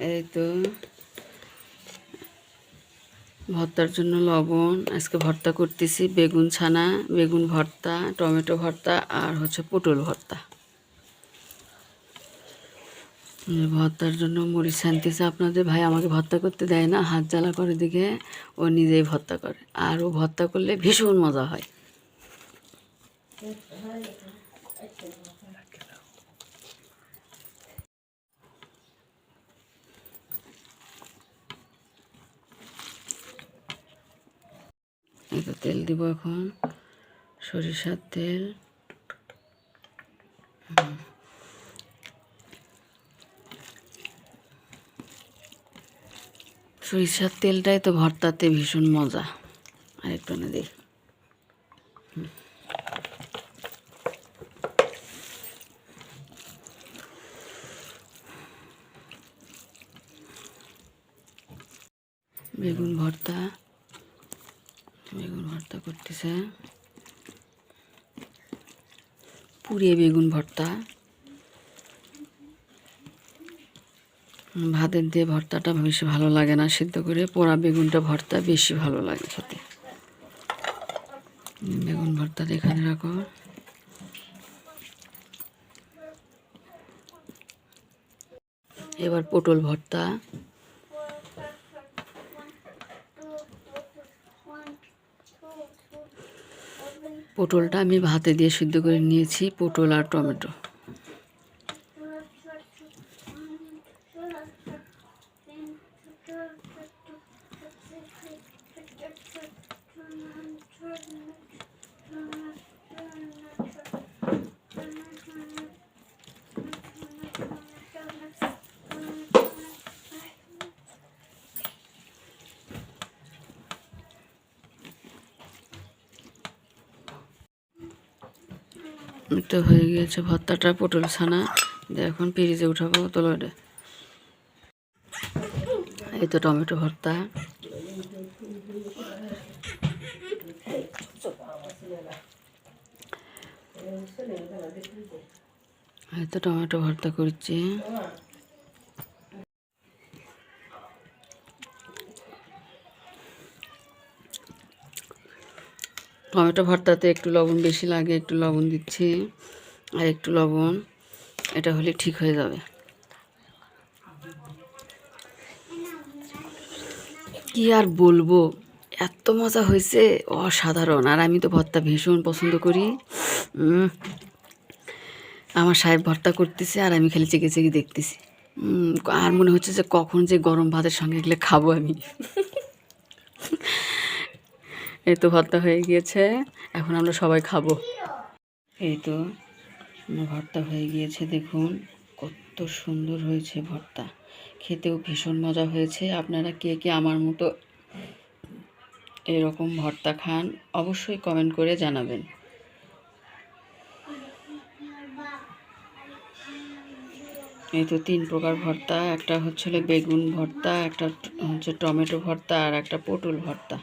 এই তো। ভর্তার জন্য লবণ, আজকে ভর্তা করতেছি বেগুন ছানা, বেগুন ভর্তা, টমেটো ভর্তা আর হচ্ছে পটল ভর্তা। ভর্তার জন্য মরিচ ছানতেছে আপনাদের। ভাই আমাকে ভর্তা করতে দেয় না, হাত জ্বালা করে দিকে ও নিজেই ভর্তা করে। আর ও ভর্তা করলে ভীষণ মজা হয়। তো তেল দিব এখন। সরিষার তেল। সরিষার তেলটাই তো ভর্তাতে ভীষণ মজা। আর একটু না দিই। বেগুন ভর্তা। বেগুন ভর্তা করতেছে। পুড়িয়ে বেগুন ভর্তা। ভাতের দিয়ে ভর্তাটা বেশি ভালো লাগে না, সিদ্ধ করে পোড়া বেগুনটা ভর্তা বেশি ভালো লাগে খেতে। বেগুন ভর্তা এখানে রাখো। এবার পটল ভর্তা। পটলটা আমি ভাতে দিয়ে সিদ্ধ করে নিয়েছি পটল আর টমেটো। তো হয়ে গিয়েছে ভর্তাটা পটল ছানা। এখন পিরিজে উঠাবো তোলো এটা এই তো টমেটো ভর্তা। এই তো টমেটো ভর্তা করছি। টমেটো ভর্তাতে একটু লবণ বেশি লাগে, একটু লবণ দিচ্ছি, আর একটু লবণ, এটা হলে ঠিক হয়ে যাবে। কি আর বলব, এত মজা হয়েছে, অসাধারণ। আর আমি তো ভর্তা ভীষণ পছন্দ করি। আমার সাহেব ভর্তা করতেছে, আর আমি খালি চেকে চেকে দেখতেছি। আর মনে হচ্ছে যে কখন যে গরম ভাতের সঙ্গে এগুলো খাব আমি। এই তো ভর্তা হয়ে গিয়েছে, এখন আমরা সবাই খাব। এই তো ভর্তা হয়ে গিয়েছে, দেখুন কত সুন্দর হয়েছে ভর্তা। খেতেও ভীষণ মজা হয়েছে, আপনারা কে কে আমার মতো এরকম ভর্তা খান অবশ্যই কমেন্ট করে জানাবেন। এই তো তিন প্রকার ভর্তা, একটা হচ্ছে বেগুন ভর্তা, একটা হচ্ছে টমেটো ভর্তা, আর একটা পটল ভর্তা।